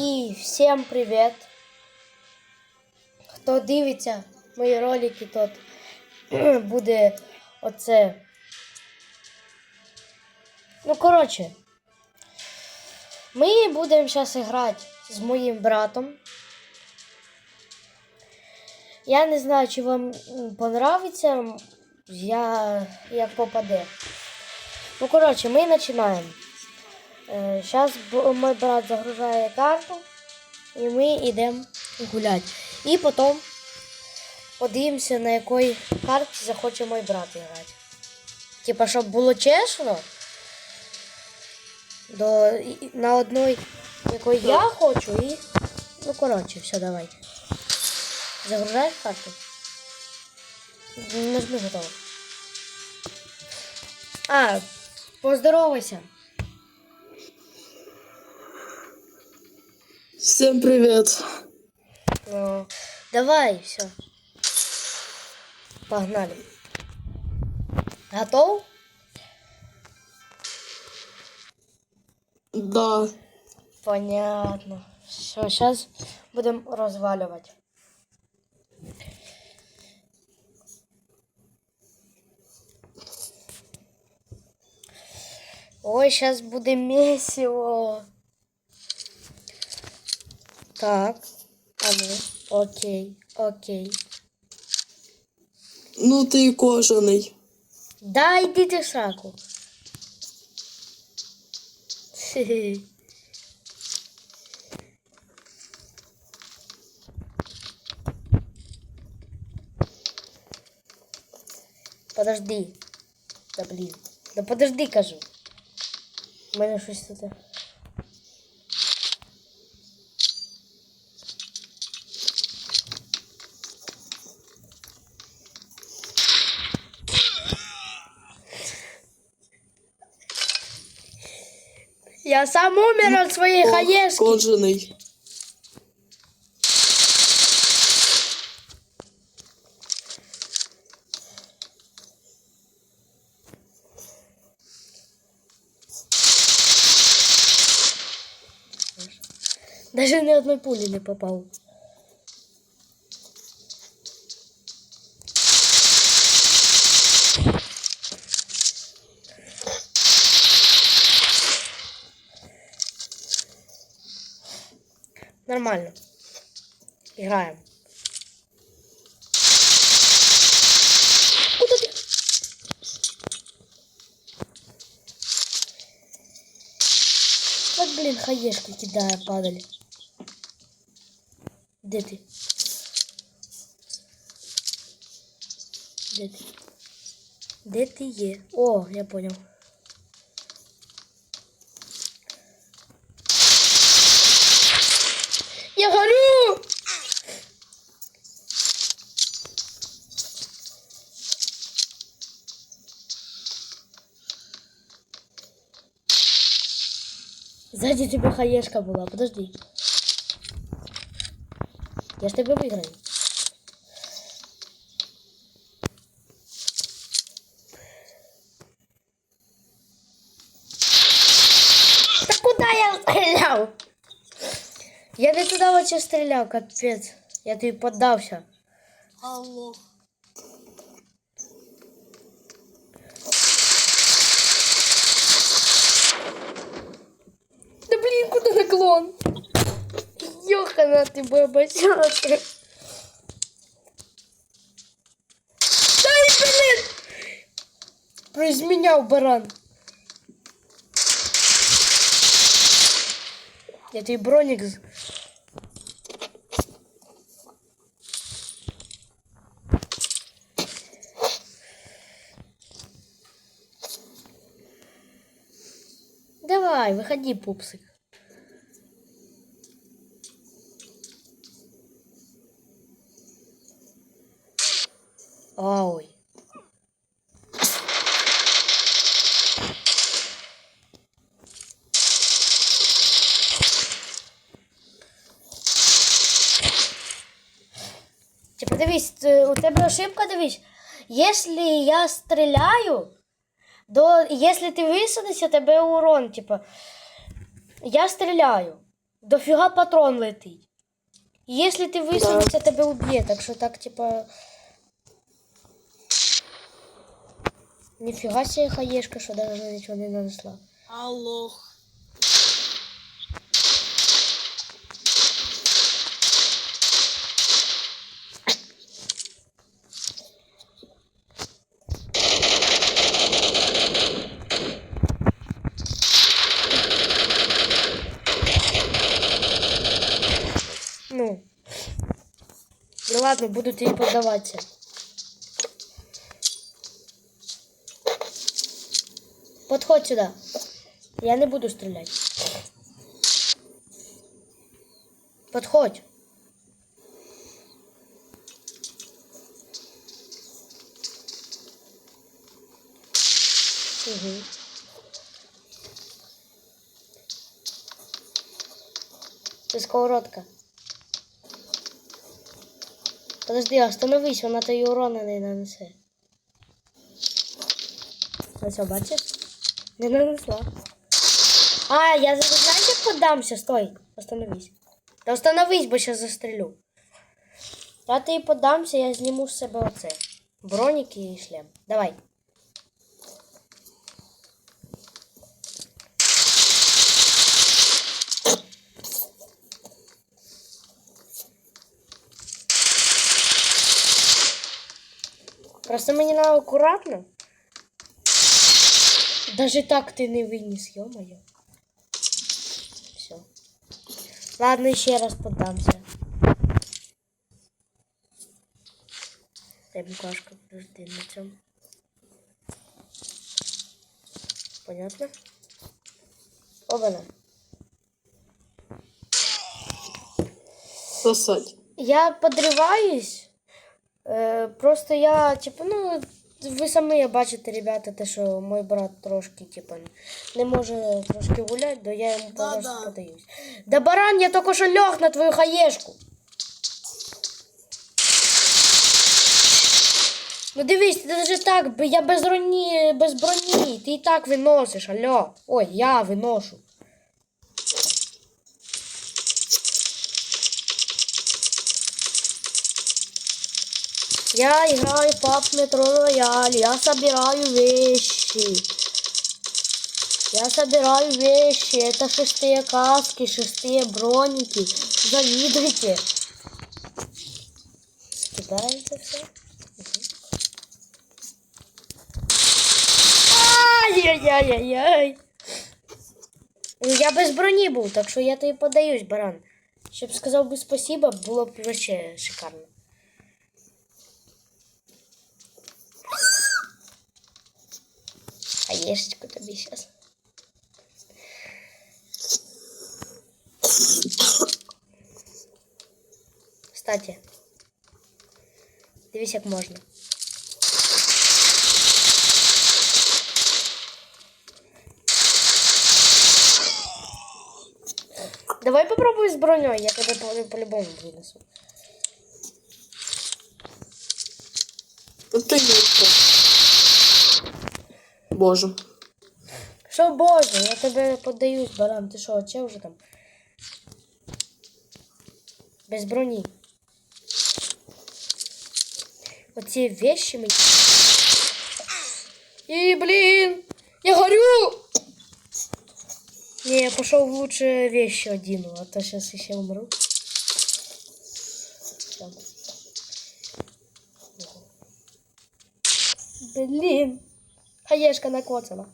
І всім привіт! Хто дивиться мої ролики, тот буде оце. Ну, коротше, ми будемо зараз грати з моїм братом. Я не знаю, чи вам понравиться, я як попаде. Ну, коротше, ми починаємо. Зараз мой брат загружає карту, і ми йдемо гуляти. І потім подивимося, на якій карті захоче мой брат грати. Типа, щоб було чесно, до, на одній, якої я хочу, і. Ну, коротше, все, давай. Загружаєш карту? Нажми готово. А, поздоровайся. Всем привет. Ну, давай, все. Погнали. Готов? Да. Понятно. Все, сейчас будем разваливать. Ой, сейчас буде месиво. Так. А ну, окей, окей. Ну ти кожаний. Да, иди ты в сраку. Хе-хе. Подожди. Да блин. Да подожди, кажу. У мене щось тут. Я сам умер от своей О, хаешки. Кожаний. Даже ни одной пули не попал. Нормально. Играем. Ты? Вот, блин, хаешки кидая падали. Де ти? Де ти? Де ти є? О, я понял. Сзади тебе хаешка была, подожди. Я ж тебе виграю. Та куди я стріляв? Я не туди очі стріляв, капець. Я тобі поддався. Алло. Да блін, куди наклон? Йохана ти бабачала ти. Дай, блін! Произміняв баран. Я твій бронік з... Давай, выходи, пупсик. Ой. Типа, дивись, у тебе ошибка, дивись. Если я стреляю, до, если ты высадишься, тебе урон, типа. Я стреляю. дофіга патрон летить. Якщо ти висунешся, тебе уб'є, так що так, типа. Ніфіга себе хаєшка, що навіть нічого не нанесла. Аллох. Ну. Ну ладно, буду тобі поддаватися. Подходь сюда. Я не буду стрелять. Подходь. Угу. Ты сковородка. Подожди, остановись, вона тобі урона не нанесе. Ось, бачиш? Не нанесла. А, я зараз знаєш, як поддамся? Стой, остановись. Та остановись, бо зараз застрелю. Я тобі поддамся, я зніму з себе оце. Броніки і шлем. Давай. Просто мені надо акуратно. Даже так ты не вынес, ё-моё. Все. Ладно, еще раз поддамся. Дай букашка, подожди на цьому. Понятно? Обана. Сосать. Я подриваюсь. Е, просто я, типу, ну, ви самі бачите, ребята, те, що мій брат трошки, типу, не може трошки гуляти, то я йому Да-да. подаюсь. Да баран, я тільки що льох на твою хаєшку. Ну дивись, ти навіть так, я без броні, без броні, ти і так виносиш, алло. Ой, я виношу. Я играю в PUBG Metro Royale, я собираю вещи. Я собираю вещи, это шестые каски, шестые броники. Завидуйте. Скидаем это все. Ай-яй-яй-яй. Ну, Я без броні був, так що я тобі подаюсь, баран. Щоб сказав би спасибо, було б вообще шикарно. А ешечку тобі сейчас. Кстати, дивись, як можна. Давай попробуй з броней, я тебе по- по-любому винесу. От ти Юрко. Боже. Що боже, я тебе поддаюсь, баран. Ти що, че вже там? Без броні. Оці вещи мені. І, блін, я горю! Не, я пошел лучше вещи одену, а то сейчас еще умру. Всё. Блин, Хаешка накоцана.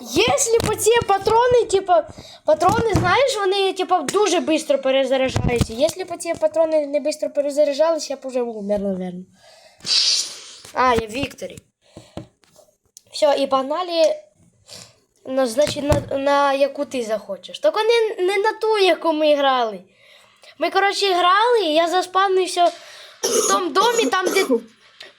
Если по ці патрони, типа, патрони, знаєш, вони типа дуже швидко перезаряджаються. Якщо по ці патрони не швидко перезаряджалися, я б уже умер, наверное. А, я Вікторі. Все, і погнали. Ну, значить, на, на яку ти захочеш. Тільки не, не на ту, яку ми грали. Ми, коротше, грали, і я заспавнився в тому домі, там, де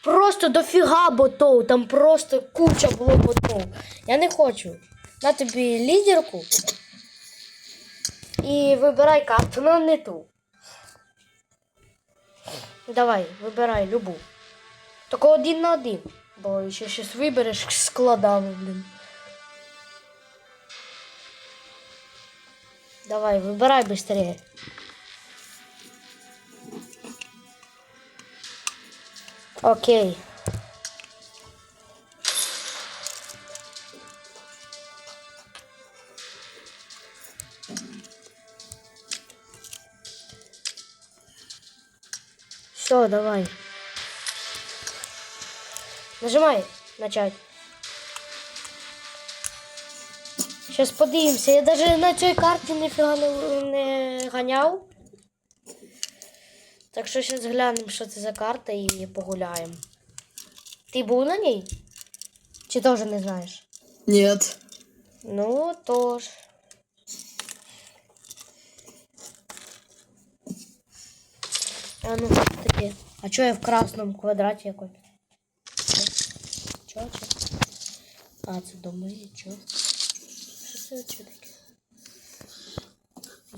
просто дофіга ботов, там просто куча було ботов. Я не хочу. На тобі лідерку. І вибирай карту, ну не ту. Давай, вибирай любу. Тільки один на один. Бо ще щось вибереш складами, блін. Давай, вибирай быстрее. Окей. Все, давай. Нажимай начать. Сейчас подивимося. Я даже на цій карті ніфіга не, не ганяв. Так що зараз глянемо, що це за карта і погуляємо. Ти був на ній? Чи теж не знаєш? Нет. Ну, тож. А ну, таке. А чого я в красному квадраті якось? Чого? Чого? А, це доми, чого? Що це що таке?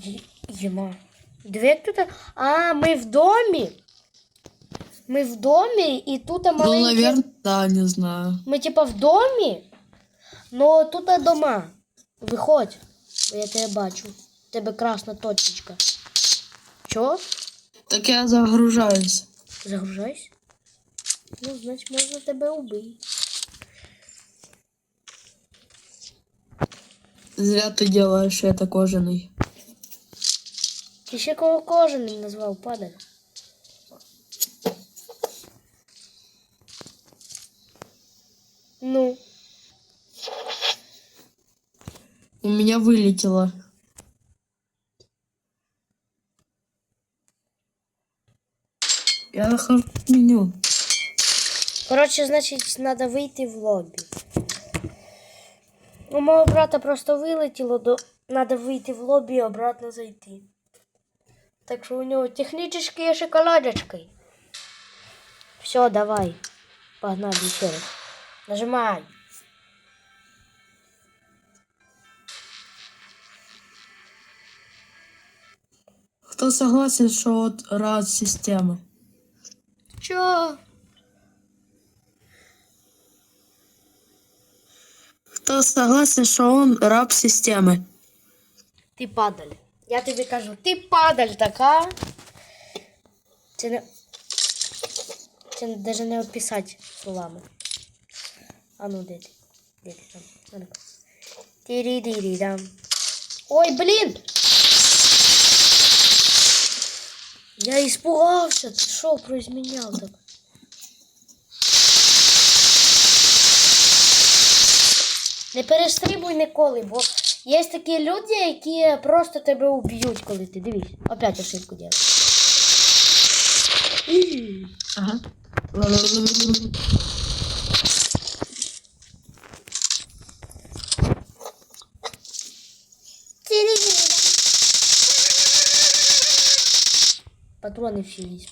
Є- Єма. Диви, як тут. А, ми в домі. Ми в домі, і тут Ну, маленькі... наверное, да, не знаю. Ми типа в домі, но тут дома. Виходь, бо я тебе бачу. У тебе красна точечка. Чо? Так я загружаюсь. Загружайся? Ну, значить, можна тебе убити. Зря ты делаешь это кожаный. Ти ще кого кожаним назвав, падаль. Ну, У меня вылетело. Я нахожу меню. коротше, значить, треба вийти в лобі. У мого брата просто вилетіло, до... треба вийти в лобі і обратно зайти. Так що у нього технічні шоколадочки. Все, давай. Погнали ще раз. Нажимай. Кто согласен, что вот рад системы? Чо? Кто согласен, что он раб системы? Ти падаль. Я тобі кажу, ти падаль така. Це не. Це навіть не описати словами. А ну де ти? Де ти там? А ну-ка. Тірі-дірі-дам. Ой, блін! Я испугався. Ти що произміняв так? Не перестрибуй ніколи, бо є такі люди, які просто тебе уб'ють, коли ти дивись. Опять ошибку делаєш. Ага. Патроны все есть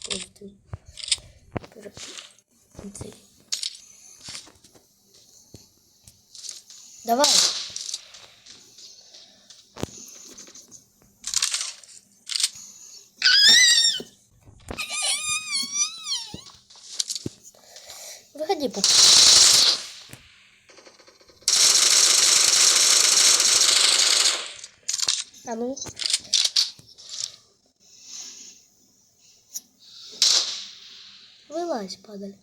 Давай. Выходи, пуп. А ну. Вылазь, падаль.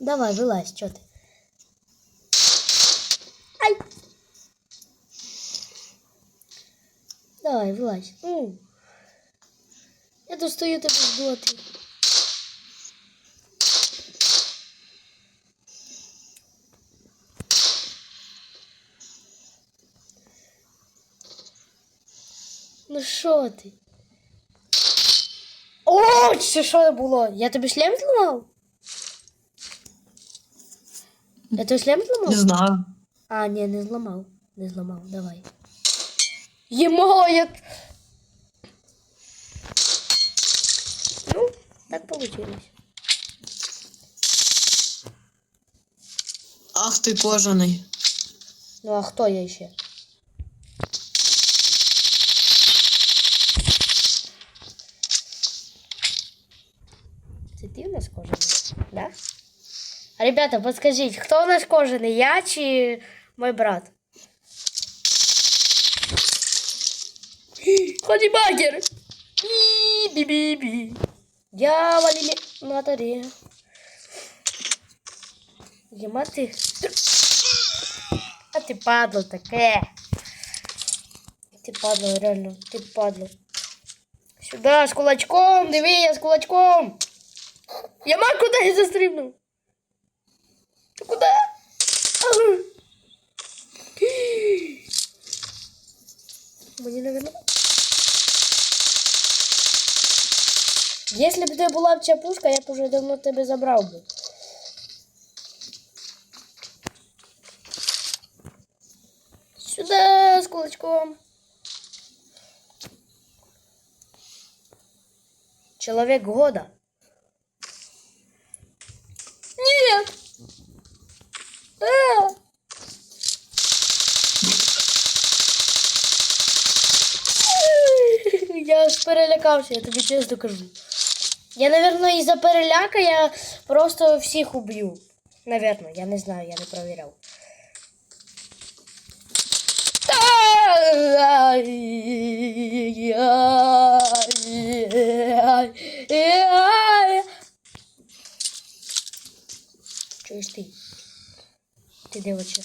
Давай, вылазь, что ты? Ай! Давай, вылазь. М. Я достаю тебе з доти. Ну що ти? О, це що було? Я тобі шлем зламав? Это той шлем зламав? Не знаю. А, не, не зламав. Не зламав, давай. Ємо, як. Ну, так вийшло. Ах ти кожаний. Ну а хто я ще? Ребята, подскажіть, хто у нас кожаний? Я чи мой брат? Ході багер! Бі-бі-бі. Дьяволі матері. Єма ти. А ти падло таке. Ти падло, реально, ти падло. Сюда, з кулачком, диви, я з кулачком. Я ма куди я застрибнув. Ага. Мені, наверное... Если б ти була б ця пушка, я б уже давно тебе забрав би. Сюда с кулачком. Человек года. Нет. Я аж перелякався, я тобі чесно кажу. Я, наверное, із-за переляка я просто всіх уб'ю. Наверно, я не знаю, я не провіряв. Чуєш ти? Ти вообще?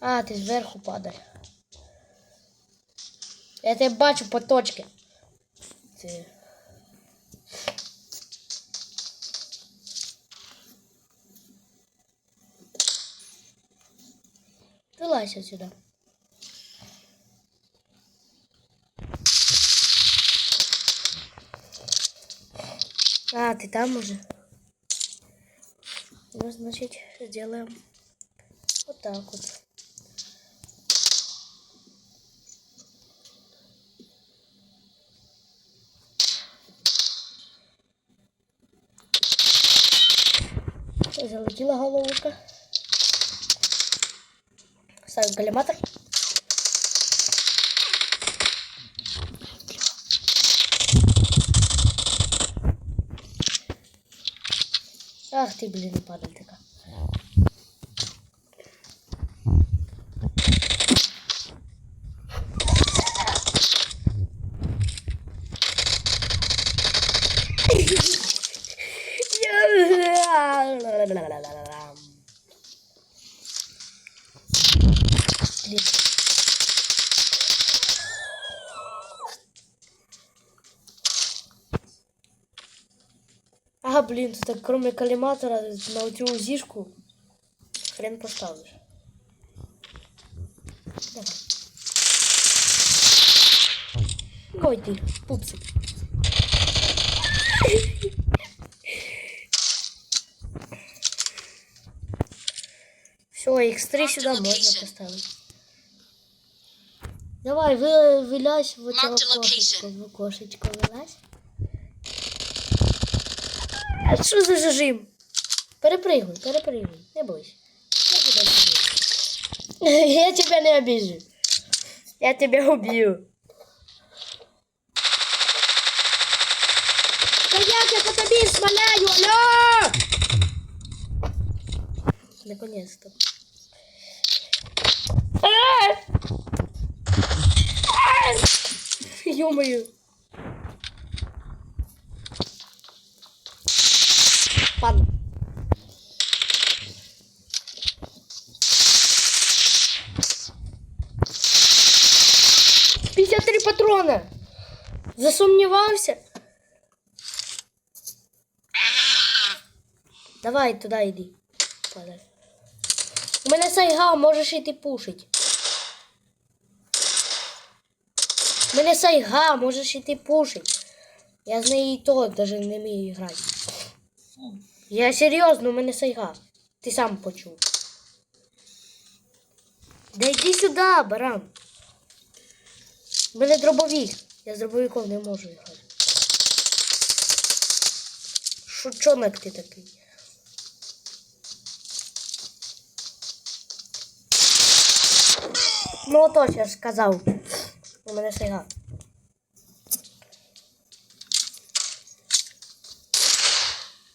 А, ти зверху падай. Я тебе бачу по точці. Ти... Вылазь отсюда. А, ты там уже? Ну, значит, сделаем вот так вот. Залетела головушка. Ставим коллиматор. Ах ты, блин, падаль така. Блин, тут так, кроме коллиматора на оцю зішку хрен поставиш. Давай. Ой ти, пупсик. Все, X3 сюда можно поставить. Давай, вы, вылазь в a кошечку, в кошечку вылазь. Що за зажим? Перепригуй, перепригуй, не бойся. Я тебя не обижу. Я тебя убью. Да я тебя тобі смоляю, алло! Наконец-то. А! А! Ё-моё. Падла. Пятьдесят три патрона. Засумнівався. Давай туди йди. Падай. У мене сайга, можеш іти пушить. У мене сайга, можеш іти пушить. Я з неї і то даже не вмію грати. Я серйозно, у мене сайга. Ти сам почув. Да йди сюди, баран. У мене дробовик. Я з дробовиком не можу їхати. Шучонок ти такий. Ну ото я ж сказав. У мене сайга.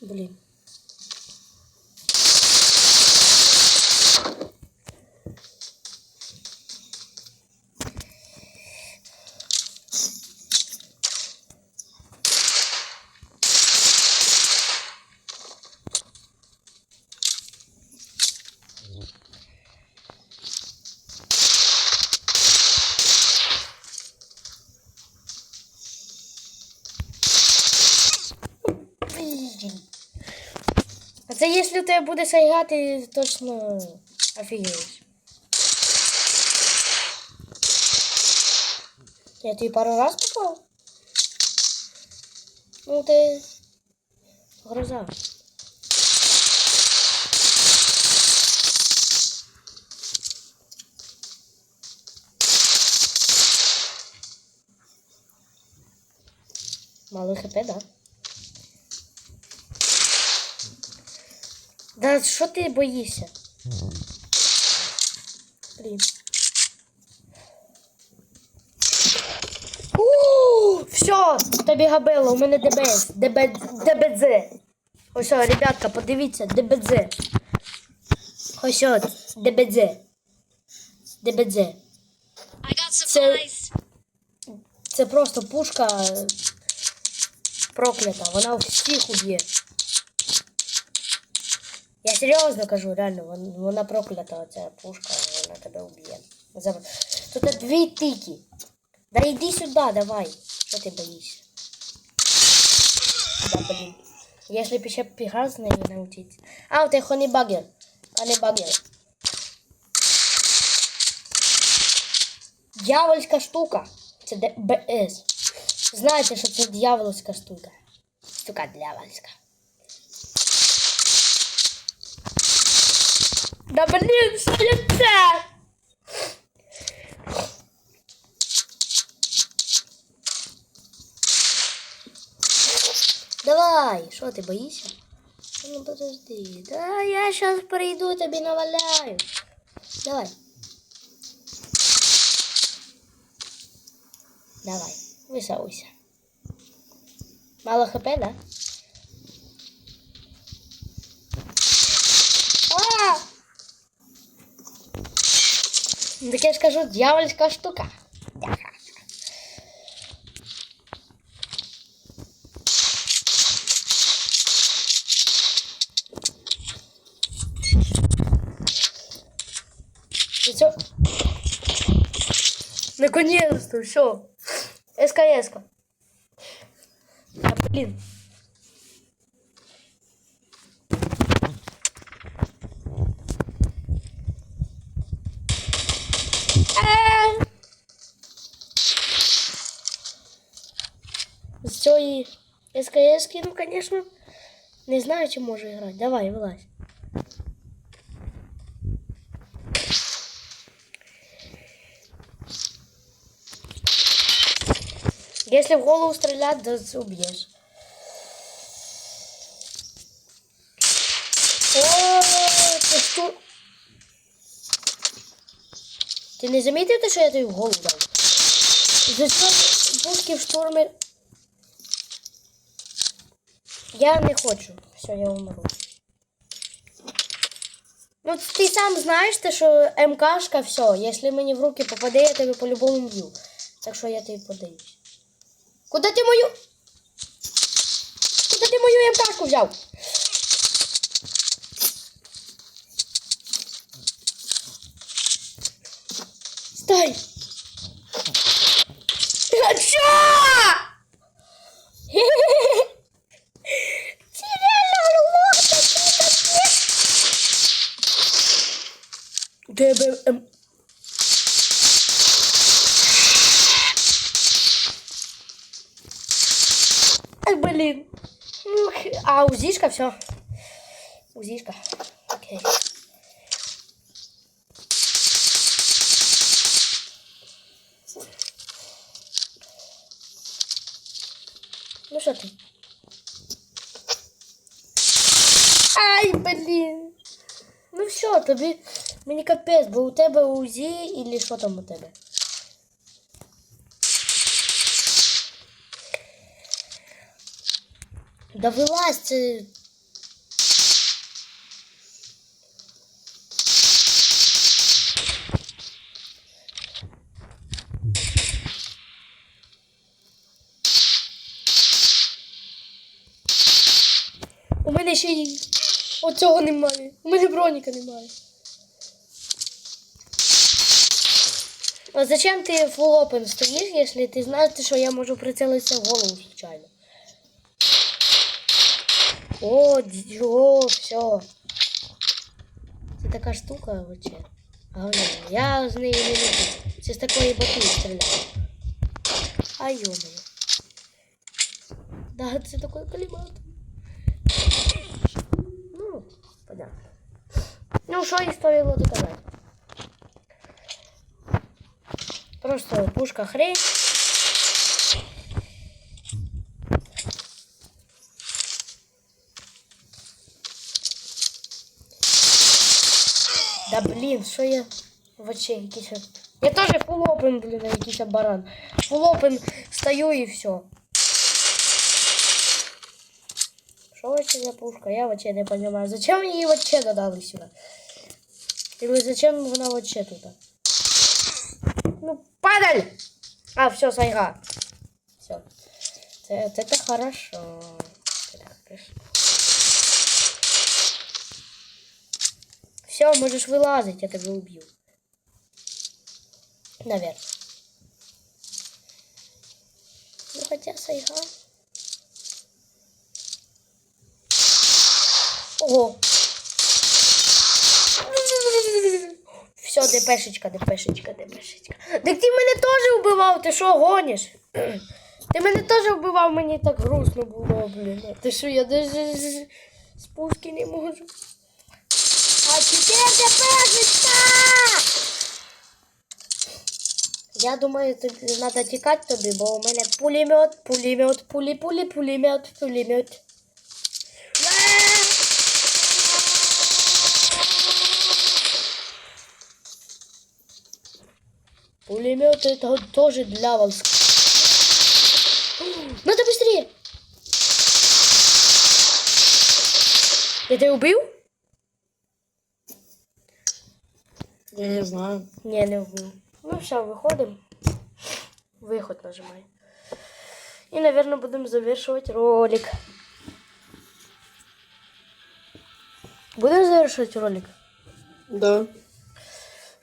Блін. Якщо у тебе буде сайга, ти точно офігієш. Я тобі пару раз попав? Ну ти гроза. Мало хп, да? Да що ти боїшся? Блін. Все, тобі габело, у мене ДБС, ДБ, ДБЗ. Ось, ребятка, подивіться, ДБЗ. Ось, ДБЗ. ДБЗ. I. Це просто пушка е, проклята, вона всіх уб'є. Я серйозно кажу, реально, вона проклята, ця пушка, вона тебе вб'є. Тут дві тики. Да йди сюди, давай. Що ти боїшся? Да, блін. Если б ще пігав з нею научиться. А, у тебе хонібагер. Хонібагер. Дьявольська штука. Це ДБС. Знаєте, що це дьявольська штука. Штука дьявольська. Да блін, що це? Давай, що ти боїшся? Ну подожди. Да я сейчас прийду тобі наваляю. Давай. Давай, висовуйся. Мало хп, да? Так я ж кажу, дьявольська штука. И всё. Наконец-то, все. СКС. -ка. Блин. Цієї СКС, ну, конечно, не знаю, чи можу грати. Давай, вилазь. Если в голову стрелять, да убьешь. О, ти що? Ти не замітив те, що я тобі в голову дав? За що пушки в штурмі? Я не хочу. Все, я умру. Ну, ти сам знаєш, те, що МКшка, все, якщо мені в руки попаде, я тебе по-любому б'ю. Так що я тобі подаюсь. Куда ти мою? Куда ти мою МКшку взяв? Стой! А чё? Ти реально лох такий, капець. Тебе ем... Ай, блин. Ух, А, узишка, все. Узишка. Окей. Ну що ти? Ай, блін. Ну все, тобі Мені капець, бо у тебе УЗІ і що там у тебе? Да вилазь, це. У мене ще оцього немає. У мене броніка немає. А зачем ти open стоїш, якщо ти знаєш, що я можу прицілитися в голову случайно? О, о, все. Це така штука вообще. Говно. Я з неї не люблю. Це з такої батури стріляю. А йомаю. Да, це такий калімат. понятно. Ну, що і стоїло доказати. Просто пушка хрень. Да блін, що я вообще якийсь. Я теж full open, блін, а якийсь баран. Full open стою і все. Що вообще за пушка? Я вообще не понимаю. Зачем її вообще додали сюди? Или зачем вона вообще тут? Ну, падаль! А, все, сайга. Все. Это, это хорошо. Это хорошо. Все, можешь вылазить, я тебя убью. Наверное. Ну, хотя сайга. Ого. Все, депешечка, депешечка, депешечка. Так ти мене теж вбивав, ти що гониш? Ти мене теж вбивав, мені так грустно було, блін. Ти що, я даже з- не можу. А тепер депешечка! Я думаю, тобі треба тікати тобі, бо у мене пулемет, пулемет, пулі, пулі, пулемет, пулемет. Пулемет это тоже для вас. Надо быстрее. Я тебя убил? Я не знаю. Не, не вбив. Ну все, виходимо. Виход нажимай. І, наверное, будемо завершувати ролик. Будемо завершувати ролик? Да.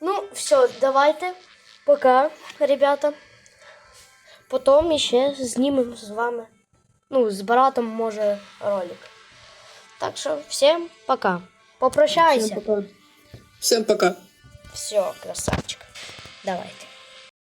Ну, все, давайте. Пока, ребята. Потім ще знімемо з вами. Ну, з братом, може, ролик. Так що всім пока. Попрощайся. Всем пока. Всем пока. Все, красавчик. Давайте.